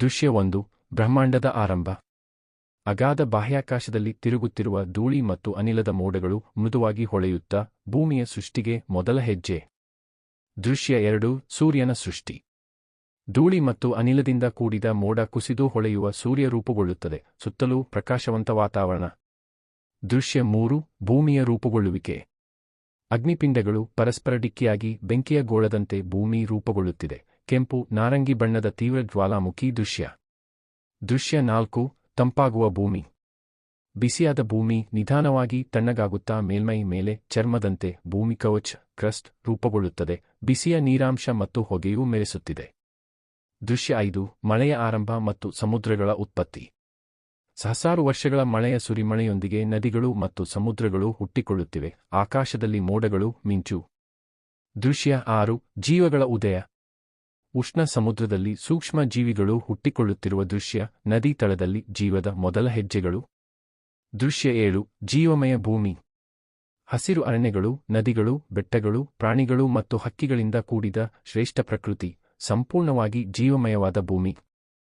ದೃಶ್ಯ ಒಂದು, ಬ್ರಹ್ಮಾಂಡದ ಆರಂಭ. ಅಗಾಧ ಬಾಹ್ಯಾಕಾಶದಲ್ಲಿ ತಿರುಗುತ್ತಿರುವ ಧೂಳಿ ಮತ್ತು ಅನಿಲದ ಮೋಡಗಳು ಮೃದುವಾಗಿ ಹೊಳೆಯುತ್ತಾ ಭೂಮಿಯ ಸೃಷ್ಟಿಗೆ ಮೊದಲ ಹೆಜ್ಜೆ. ದೃಶ್ಯ ಎರಡು, ಸೂರ್ಯನ ಸೃಷ್ಟಿ. ಧೂಳಿ ಮತ್ತು ಅನಿಲದಿಂದ ಕೂಡಿದ ಮೋಡ ಕುಸಿದು ಹೊಳೆಯುವ ಸೂರ್ಯ ರೂಪುಗೊಳ್ಳುತ್ತದೆ, ಸುತ್ತಲೂ ಪ್ರಕಾಶವಂತ ವಾತಾವರಣ. ದೃಶ್ಯ ಮೂರು, ಭೂಮಿಯ ರೂಪುಗೊಳ್ಳುವಿಕೆ. ಅಗ್ನಿಪಿಂಡಗಳು ಪರಸ್ಪರ ಡಿಕ್ಕಿಯಾಗಿ ಬೆಂಕಿಯ ಗೋಳದಂತೆ ಭೂಮಿ ರೂಪುಗೊಳ್ಳುತ್ತಿದೆ. ಕೆಂಪು, ನಾರಂಗಿ ಬಣ್ಣದ ತೀವ್ರ ಜ್ವಾಲಾಮುಖಿ ದೃಶ್ಯ. ದೃಶ್ಯ ನಾಲ್ಕು, ತಂಪಾಗುವ ಭೂಮಿ. ಬಿಸಿಯಾದ ಭೂಮಿ, ನಿಧಾನವಾಗಿ ತಣ್ಣಗಾಗುತ್ತಾ ಮೇಲ್ಮೈ ಮೇಲೆ ಚರ್ಮದಂತೆ ಭೂಮಿ ಕವಚ್, ಕ್ರಸ್ಟ್ ರೂಪುಗೊಳ್ಳುತ್ತದೆ, ಬಿಸಿಯ ನೀರಾಂಶ ಮತ್ತು ಹೊಗೆಯೂ ಮೆರೆಸುತ್ತಿದೆ. ದೃಶ್ಯ ಐದು, ಮಳೆಯ ಆರಂಭ ಮತ್ತು ಸಮುದ್ರಗಳ ಉತ್ಪತ್ತಿ. ಸಹಸಾರು ವರ್ಷಗಳ ಮಳೆಯ ಸುರಿಮಳೆಯೊಂದಿಗೆ ನದಿಗಳು ಮತ್ತು ಸಮುದ್ರಗಳು ಹುಟ್ಟಿಕೊಳ್ಳುತ್ತಿವೆ, ಆಕಾಶದಲ್ಲಿ ಮೋಡಗಳು ಮಿಂಚು. ದೃಶ್ಯ ಆರು, ಜೀವಗಳ ಉದಯ. ಉಷ್ಣ ಸಮುದ್ರದಲ್ಲಿ ಸೂಕ್ಷ್ಮ ಜೀವಿಗಳು ಹುಟ್ಟಿಕೊಳ್ಳುತ್ತಿರುವ ದೃಶ್ಯ, ನದಿ ತಳದಲ್ಲಿ ಜೀವದ ಮೊದಲ ಹೆಜ್ಜೆಗಳು. ದೃಶ್ಯ ಏಳು, ಜೀವಮಯ ಭೂಮಿ. ಹಸಿರು ಅರಣ್ಯಗಳು, ನದಿಗಳು, ಬೆಟ್ಟಗಳು, ಪ್ರಾಣಿಗಳು ಮತ್ತು ಹಕ್ಕಿಗಳಿಂದ ಕೂಡಿದ ಶ್ರೇಷ್ಠ ಪ್ರಕೃತಿ, ಸಂಪೂರ್ಣವಾಗಿ ಜೀವಮಯವಾದ ಭೂಮಿ.